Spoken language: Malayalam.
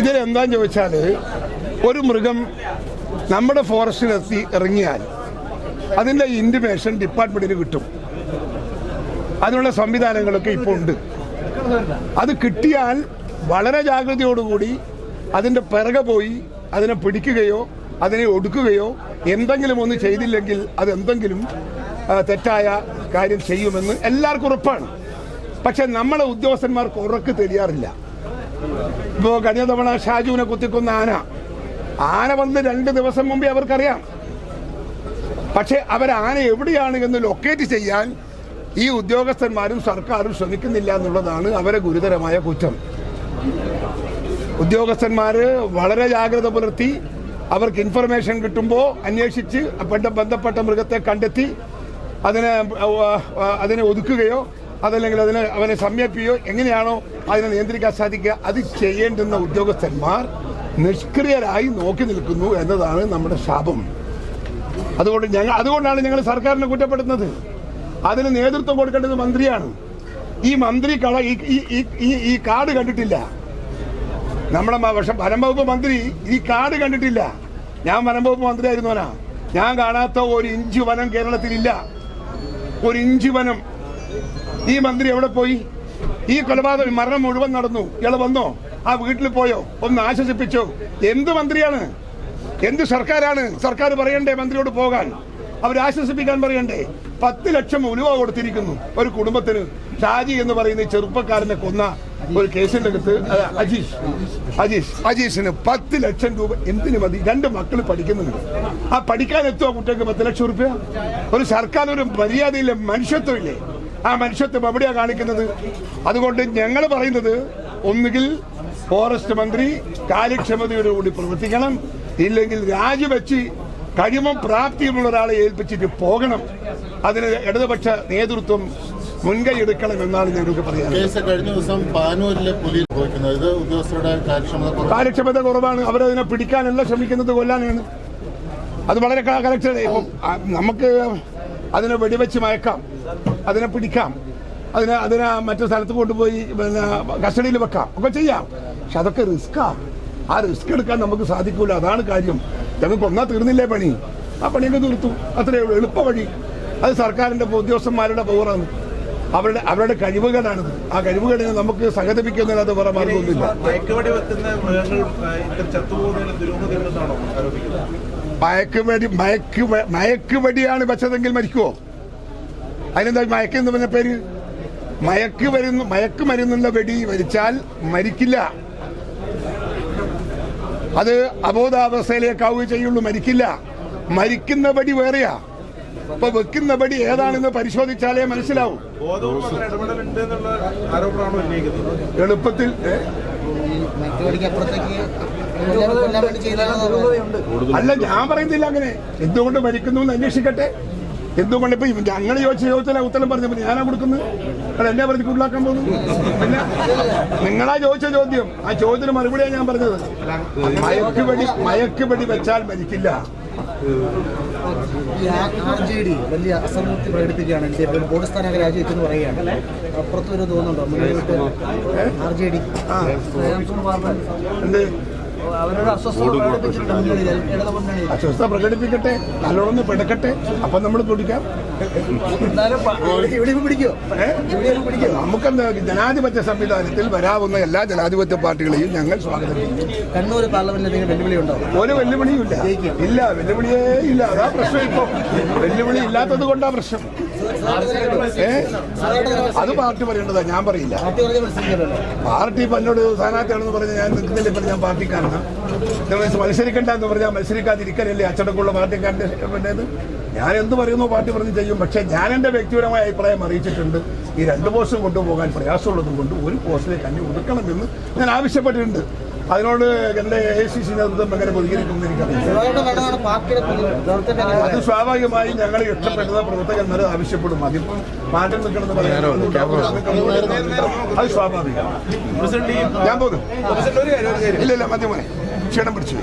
ഇതിൽ എന്താന്ന് ചോദിച്ചാൽ ഒരു മൃഗം നമ്മുടെ ഫോറസ്റ്റിലെത്തി ഇറങ്ങിയാൽ അതിന്റെ ഇന്റിമേഷൻ ഡിപ്പാർട്ട്മെന്റിന് കിട്ടും. അതിനുള്ള സംവിധാനങ്ങളൊക്കെ ഇപ്പോൾ ഉണ്ട്. അത് കിട്ടിയാൽ വളരെ ജാഗ്രതയോടുകൂടി അതിന്റെ പിറകെ പോയി അതിനെ പിടിക്കുകയോ അതിനെ ഒടുക്കുകയോ എന്തെങ്കിലും ഒന്ന് ചെയ്തില്ലെങ്കിൽ അത് എന്തെങ്കിലും തെറ്റായ കാര്യം ചെയ്യുമെന്ന് എല്ലാവർക്കും ഉറപ്പാണ്. പക്ഷെ നമ്മളെ ഉദ്യോഗസ്ഥന്മാർക്ക് ഉറക്ക് തെളിയാറില്ല. ഇപ്പോൾ കഴിഞ്ഞ തവണ ഷാജുവിനെ കുത്തിക്കുന്ന ആന. ആന വന്ന് രണ്ട് ദിവസം മുമ്പേ അവർക്കറിയാം. പക്ഷെ അവർ ആന എവിടെയാണ് എന്ന് ലൊക്കേറ്റ് ചെയ്യാൻ ഈ ഉദ്യോഗസ്ഥന്മാരും സർക്കാരും ശ്രമിക്കുന്നില്ല എന്നുള്ളതാണ് അവരെ ഗുരുതരമായ കുറ്റം. ഉദ്യോഗസ്ഥന്മാർ വളരെ ജാഗ്രത പുലർത്തി അവർക്ക് ഇൻഫർമേഷൻ കിട്ടുമ്പോൾ അന്വേഷിച്ച് ബന്ധ- ബന്ധപ്പെട്ട മൃഗത്തെ കണ്ടെത്തി അതിനെ അതിനെ ഒതുക്കുകയോ അതല്ലെങ്കിൽ അതിനെ അവനെ സംയപ്പിക്കുകയോ എങ്ങനെയാണോ അതിനെ നിയന്ത്രിക്കാൻ സാധിക്കുക അത് ചെയ്യേണ്ടുന്ന ഉദ്യോഗസ്ഥന്മാർ നിഷ്ക്രിയരായി നോക്കി നിൽക്കുന്നു എന്നതാണ് നമ്മുടെ ശാപം. അതുകൊണ്ട് ഞങ്ങൾ അതുകൊണ്ടാണ് ഞങ്ങൾ സർക്കാരിനെ കുറ്റപ്പെടുത്തുന്നത്. അതിന് നേതൃത്വം കൊടുക്കേണ്ടത് മന്ത്രിയാണ്. ഈ മന്ത്രി കള ഈ കാർഡ് കണ്ടിട്ടില്ല. നമ്മുടെ മ- പക്ഷെ വനം വകുപ്പ് മന്ത്രി ഈ കാർഡ് കണ്ടിട്ടില്ല. ഞാൻ വനംവകുപ്പ് മന്ത്രിയായിരുന്നവനാ. ഞാൻ കാണാത്ത ഒരു ഇഞ്ച് വനം കേരളത്തിലില്ല. ഒരു ഇഞ്ച് വനം ഈ മന്ത്രി എവിടെ പോയി? ഈ കൊലപാതകം മരണം മുഴുവൻ നടന്നു. ഇയാൾ വന്നോ? ആ വീട്ടിൽ പോയോ? ഒന്ന് ആശ്വസിപ്പിച്ചോ. എന്ത് മന്ത്രിയാണ്? എന്ത് സർക്കാരാണ്? സർക്കാർ പറയണ്ടേ മന്ത്രിയോട് പോകാൻ? അവർ ആശ്വസിപ്പിക്കാൻ പറയണ്ടേ? പത്ത് ലക്ഷം ഉലുവ കൊടുത്തിരിക്കുന്നു ഒരു കുടുംബത്തിന്. ഷാജി എന്ന് പറയുന്ന ചെറുപ്പക്കാരനെ കൊന്ന ഒരു കേസിന്റെ അകത്ത് അജീഷ്. അജീഷ്. അജീഷിന് പത്ത് ലക്ഷം രൂപ എന്തിനു മതി? രണ്ട് മക്കൾ പഠിക്കുന്നുണ്ട്. ആ പഠിക്കാൻ എത്തുക കുട്ടികൾക്ക് പത്ത് ലക്ഷം രൂപ ഒരു സർക്കാർ ഒരു മര്യാദയില്ല മനുഷ്യത്വം ഇല്ലേ ആ മനുഷ്യത്വം എവിടെയാണ് കാണിക്കുന്നത്? അതുകൊണ്ട് ഞങ്ങൾ പറയുന്നത് ഒന്നുകിൽ ഫോറസ്റ്റ് മന്ത്രി കാര്യക്ഷമതയോടുകൂടി പ്രവർത്തിക്കണം ഇല്ലെങ്കിൽ രാജിവെച്ച് കഴിവും പ്രാപ്തിയുമുള്ള ഒരാളെ ഏൽപ്പിച്ചിട്ട് പോകണം. അതിന് ഇടതുപക്ഷ നേതൃത്വം മുൻകൈ എടുക്കണം എന്നാണ് ഞങ്ങൾക്ക് പറയുന്നത് കഴിഞ്ഞ ദിവസം പാനൂരിലെ പുലി ഇത് ഉദ്യോഗസ്ഥരുടെ കാര്യക്ഷമത കുറവ്. കാര്യക്ഷമത കുറവാണ്. അവരതിനെ പിടിക്കാനല്ല ശ്രമിക്കുന്നത് കൊല്ലാനാണ്. അത് വളരെ കറക്റ്റ് നമുക്ക് അതിനെ വെടിവെച്ച് മയക്കാം. അതിനെ പിടിക്കാം. അതിനെ അതിനെ മറ്റു സ്ഥലത്ത് കൊണ്ടുപോയി പിന്നെ കസ്റ്റഡിയിൽ വെക്കാം. ഒക്കെ ചെയ്യാം. പക്ഷെ അതൊക്കെ റിസ്ക്കാ. ആ റിസ്ക് എടുക്കാൻ നമുക്ക് സാധിക്കൂല. അതാണ് കാര്യം. ഞങ്ങൾ ഒന്നാ തീർന്നില്ലേ പണി? ആ പണിയൊക്കെ തീർത്തു. അത്രയേ ഉള്ളൂ. എളുപ്പ വഴി. അത് സർക്കാരിന്റെ ഉദ്യോഗസ്ഥന്മാരുടെ പവറാണ്. അവരുടെ അവരുടെ കഴിവുകളാണിത്. ആ കഴിവുകേടിനെ നമുക്ക് സഹതപിക്കുന്നതിനകത്ത് വേറെ മാർഗമൊന്നുമില്ല. മയക്കുവെടി മയക്കുവെടി മയക്കുവെടിയാണ് വെച്ചതെങ്കിൽ മരിക്കുവോ? അതിനെന്താ മയക്കെന്ന് പറഞ്ഞ പേര്? മയക്ക് വരുന്ന മയക്ക് മരുന്നുള്ള വെടി വരിച്ചാൽ മരിക്കില്ല. അത് അബോധാവസ്ഥയിലേക്കാവുകയും ചെയ്യുള്ളൂ മരിക്കില്ല. മരിക്കുന്ന വെടി വേറെയാ. അപ്പൊ വെക്കുന്ന വെടി ഏതാണെന്ന് പരിശോധിച്ചാലേ മനസ്സിലാവും. എളുപ്പത്തിൽ അല്ല ഞാൻ പറയുന്നില്ല അങ്ങനെ. എന്തുകൊണ്ട് മരിക്കുന്നു എന്ന് അന്വേഷിക്കട്ടെ. എന്തുകൊണ്ട് ഇപ്പൊ ഞങ്ങൾ ചോദിച്ച ചോദിച്ചാൽ ഉത്തരം പറഞ്ഞപ്പോൾ ഞാനാ കൊടുക്കുന്നത്? അത് എന്നെ പറഞ്ഞ് കൂടുതലാക്കാൻ പോകുന്നു പിന്നെ നിങ്ങളാ ചോദിച്ച ചോദ്യം. ആ ചോദ്യത്തിന് മറുപടിയാണ് ഞാൻ പറഞ്ഞത്. മയക്കുപടി മയക്കുപടി വെച്ചാൽ മരിക്കില്ല. ആർ ജെ ഡി വലിയ അസംതൃപ്തി പ്രകടിപ്പിക്കുകയാണ്. എൽ ഡി എഫ് ബോർഡ് സ്ഥാനമൊക്കെ രാജിവെച്ചെന്ന് പറയുകയാണ്. അപ്പുറത്ത് ഒരു തോന്നുന്നുണ്ടോ മുന്നോട്ട് ആർ ജെ ഡി. അസ്വസ്ഥ പ്രകടിപ്പിക്കട്ടെ നല്ലോണം പിടക്കട്ടെ അപ്പൊ നമ്മൾ പിടിക്കാം. നമുക്ക് ജനാധിപത്യ സംവിധാനത്തിൽ വരാവുന്ന എല്ലാ ജനാധിപത്യ പാർട്ടികളെയും ഞങ്ങൾ സ്വാഗതം ചെയ്യും കണ്ണൂർ പാർലമെന്റിൽ വെല്ലുവിളി ഉണ്ടോ? ഒരു വെല്ലുവിളിയും ഇല്ല. ഇല്ല വെല്ലുവിളിയേ ഇല്ല. അതാ പ്രശ്നം ഇപ്പൊ. വെല്ലുവിളി ഇല്ലാത്തത് കൊണ്ടാ പ്രശ്നം. ഏ? അത് പാർട്ടി പറയേണ്ടതാ ഞാൻ പറയില്ല. പാർട്ടി ഇപ്പൊ എന്നോട് സ്ഥാനാർത്ഥിയാണെന്ന് പറഞ്ഞ് ഞാൻ നിൽക്കുന്നില്ല ഇപ്പൊ ഞാൻ പാർട്ടിക്കാരനാ. നിങ്ങൾ മത്സരിക്കണ്ട എന്ന് പറഞ്ഞാൽ മത്സരിക്കാതിരിക്കലല്ലേ? അച്ചടക്കമുള്ള പാർട്ടിക്കാരന്റെ പിന്നേത് ഞാൻ എന്ത് പറയുന്നു പാർട്ടി പറഞ്ഞ് ചെയ്യും. പക്ഷേ ഞാൻ എന്റെ വ്യക്തിപരമായ അഭിപ്രായം അറിയിച്ചിട്ടുണ്ട്. ഈ രണ്ട് പോസ്റ്റും കൊണ്ടുപോകാൻ പ്രയാസമുള്ളത് കൊണ്ട് ഒരു പോസ്റ്റിലേക്ക് അന്യം ഒതുക്കണമെന്ന് ഞാൻ ആവശ്യപ്പെട്ടിട്ടുണ്ട്. അതിനോട് എന്റെ എ സി സി നേതൃത്വം എങ്ങനെ പ്രതികരിക്കുമെന്ന് എനിക്കറിയാം അത് സ്വാഭാവികമായി ഞങ്ങൾ ഇഷ്ടപ്പെടുന്ന പ്രവർത്തകന്മാർ ആവശ്യപ്പെടും. അതിപ്പം മാറ്റം നിൽക്കണമെന്ന് പറയാൻ അത് സ്വാഭാവികമാണ്. ഞാൻ പോകും ഇല്ല ഇല്ല മതി മോനെ. ക്ഷീണം പിടിച്ചു